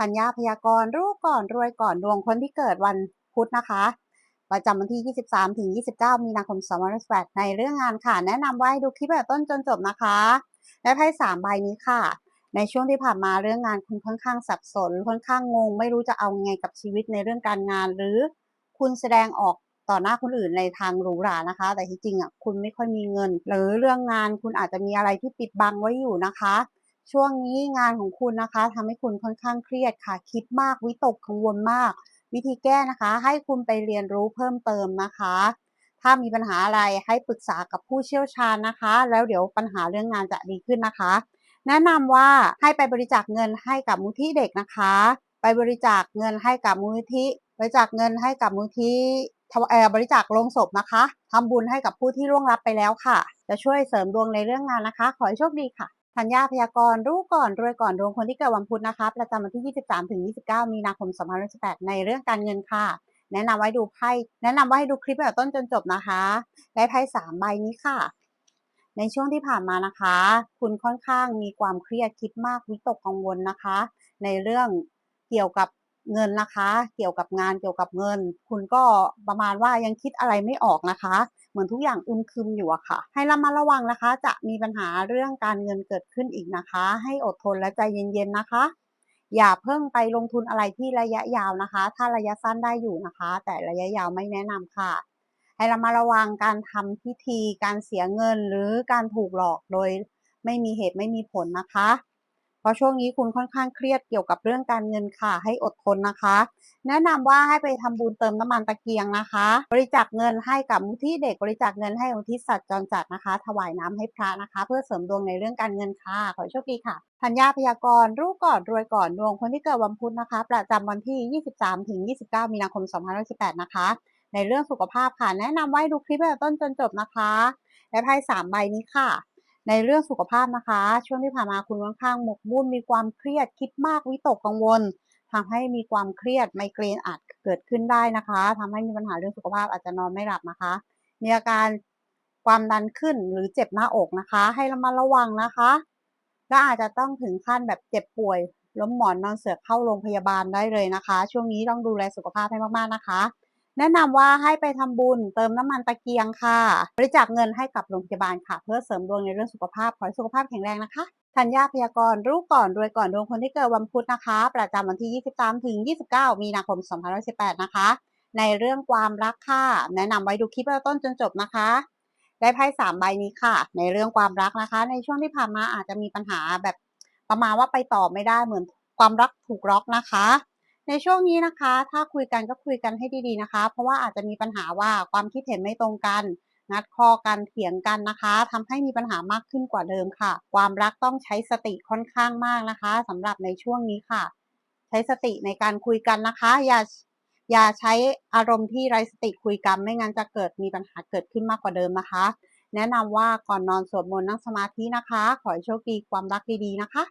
ปัญญาพยากรณ์รู้ก่อนรวยก่อนดวงคนที่เกิดวันพุธนะคะ ประจำวันที่ 23 ถึง 29 มีนาคม2568ในเรื่องงานค่ะ แนะนำว่าให้ดูคลิปแบบต้นจนจบนะคะ และไพ่สามใบนี้ค่ะ ในช่วงที่ผ่านมาเรื่องงานคุณค่อนข้างสับสน ค่อนข้างงง ไม่รู้จะเอาไงกับชีวิตในเรื่องการงาน หรือคุณแสดงออกต่อหน้าคนอื่นในทางหรูหรานะคะ แต่ที่จริงอะคุณไม่ค่อยมีเงิน หรือเรื่องงานคุณอาจจะมีอะไรที่ปิดบังไว้อยู่นะคะ ช่วงนี้งานของคุณนะคะทำให้คุณค่อนข้างเครียดค่ะ คิดมากวิตกกังวลมาก วิธีแก้นะคะ ให้คุณไปเรียนรู้เพิ่มเติมนะคะ ถ้ามีปัญหาอะไรให้ปรึกษากับผู้เชี่ยวชาญนะคะ แล้วเดี๋ยวปัญหาเรื่องงานจะดีขึ้นนะคะ แนะนำว่าให้ไปบริจาคเงินให้กับมูลที่เด็กนะคะ ไปบริจาคเงินให้กับมูลที่บริจาคเงินให้กับมูลที่เอ่อบริจาคลงศพนะคะทำบุญให้กับผู้ที่ร่วงลับไปแล้วค่ะ จะช่วยเสริมดวงในเรื่องงานนะคะ ขอให้โชคดีค่ะ ธัญญาพยากรณ์รู้ก่อนรวยก่อนดวงคนที่เกิดวันพุธนะคะ ประจำวันที่ 23 ถึง 29 มีนาคม 2568 ในเรื่องการเงินค่ะ แนะนำไว้ดูไพ่แนะนำว่าให้ดูคลิปแบบต้นจนจบนะคะ ได้ไพ่สามใบนี้ค่ะ ในช่วงที่ผ่านมานะคะ คุณค่อนข้างมีความเครียดคิดมากวิตกกังวลนะคะ ในเรื่องเกี่ยวกับ เงินนะคะ เกี่ยวกับงานเกี่ยวกับเงิน คุณก็ประมาณว่ายังคิดอะไรไม่ออกนะคะ เหมือนทุกอย่างอึมครึมอยู่อะค่ะ ให้ระมัดระวังนะคะ จะมีปัญหาเรื่องการเงินเกิดขึ้นอีกนะคะ ให้อดทนและใจเย็นๆนะคะ อย่าเพิ่งไปลงทุนอะไรที่ระยะยาวนะคะ ถ้าระยะสั้นได้อยู่นะคะ แต่ระยะยาวไม่แนะนำค่ะ ให้เรามาระวังการทำพิธีการเสียเงินหรือการถูกหลอกโดยไม่มีเหตุไม่มีผลนะคะ ราะช่วงนี้คุณค่อนข้างเครียดเกี่ยวกับเรื่องการเงินค่ะ ให้อดทนนะคะ แนะนำว่าให้ไปทำบุญเติมน้ำมันตะเกียงนะคะ บริจาคเงินให้กับมูลที่เด็กบริจาคเงินให้มูลที่สัตว์จรจัดนะคะ ถวายน้ำให้พระนะคะ เพื่อเสริมดวงในเรื่องการเงินค่ะขอโชคดีค่ะธัญญาพยากรณ์รู้ก่อนรวยก่อนดวงคนที่เกิดวันพุธนะคะ ประจำวันที่ 23 ถึง 29 มีนาคม 2518 นะคะ ในเรื่องสุขภาพค่ะ แนะนำว่าดูคลิปแบบต้นจนจบนะคะ และไพ่สามใบนี้ค่ะ ในเรื่องสุขภาพนะคะ ช่วงที่ผ่านมาคุณค่อนข้างหมกมุ่นมีความเครียดคิดมากวิตกกังวลทำให้มีความเครียดไมเกรนอาจเกิดขึ้นได้นะคะทำให้มีปัญหาเรื่องสุขภาพอาจจะนอนไม่หลับนะคะ มีอาการความดันขึ้นหรือเจ็บหน้าอกนะคะ ให้ระมัดระวังนะคะและอาจจะต้องถึงขั้นแบบเจ็บป่วยล้มหมอนนอนเสือเข้าโรงพยาบาลได้เลยนะคะ ช่วงนี้ต้องดูแลสุขภาพให้มากๆนะคะ แนะนำว่าให้ไปทำบุญเติมน้ำมันตะเกียงค่ะ บริจาคเงินให้กับโรงพยาบาลค่ะ เพื่อเสริมดวงในเรื่องสุขภาพ ขอให้สุขภาพแข็งแรงนะคะธัญญาพยากรณ์รู้ก่อนรวยก่อนดวงคนที่เกิดวันพุธนะคะ ประจำวันที่ 23 ถึง 29 มีนาคม 2518 นะคะ ในเรื่องความรักค่ะ แนะนำไว้ดูคลิปตั้งต้นจนจบนะคะ ได้ไพ่สามใบนี้ค่ะ ในเรื่องความรักนะคะ ในช่วงที่ผ่านมาอาจจะมีปัญหาแบบประมาณว่าไปต่อไม่ได้เหมือนความรักถูกล็อกนะคะ ในช่วงนี้นะคะ ถ้าคุยกันก็คุยกันให้ดีๆนะคะ เพราะว่าอาจจะมีปัญหาว่าความคิดเห็นไม่ตรงกันงัดคอกันเถียงกันนะคะทำให้มีปัญหามากขึ้นกว่าเดิมค่ะ ความรักต้องใช้สติค่อนข้างมากนะคะสำหรับในช่วงนี้ค่ะ ใช้สติในการคุยกันนะคะ อย่าอย่าใช้อารมณ์ที่ไร้สติคุยกันไม่งั้นจะเกิดมีปัญหาเกิดขึ้นมากกว่าเดิมนะคะ แนะนำว่าก่อนนอนสวดมนต์นั่งสมาธินะคะ ขอให้โชคดีความรักดีๆนะคะ